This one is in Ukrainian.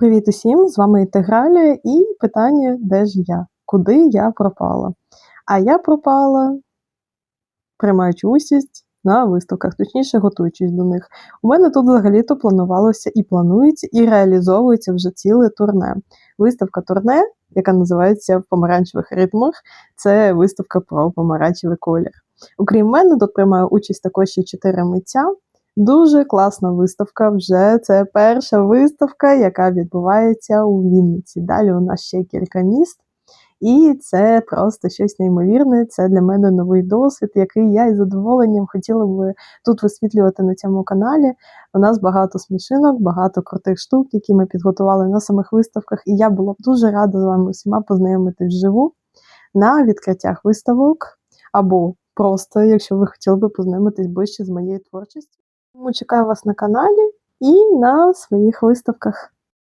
Привіт усім! З вами Інтеграля і питання, де ж я? Куди я пропала? А я пропала, приймаючи участь на виставках, точніше, готуючись до них. У мене тут взагалі-то планувалося і планується, і реалізовується вже ціле турне. Виставка турне, яка називається В помаранчевих ритмах, це виставка про помаранчевий колір. Окрім мене, тут приймає участь також ще чотири митця. Дуже класна виставка. Вже це перша виставка, яка відбувається у Вінниці. Далі у нас ще кілька міст. І це просто щось неймовірне. Це для мене новий досвід, який я із задоволенням хотіла би тут висвітлювати на цьому каналі. У нас багато смішинок, багато крутих штук, які ми підготували на самих виставках. І я була б дуже рада з вами усіма познайомитись вживу на відкриттях виставок або просто, якщо ви хотіли би познайомитись ближче з моєю творчістю. Тому чекаю вас на каналі і на своїх виставках.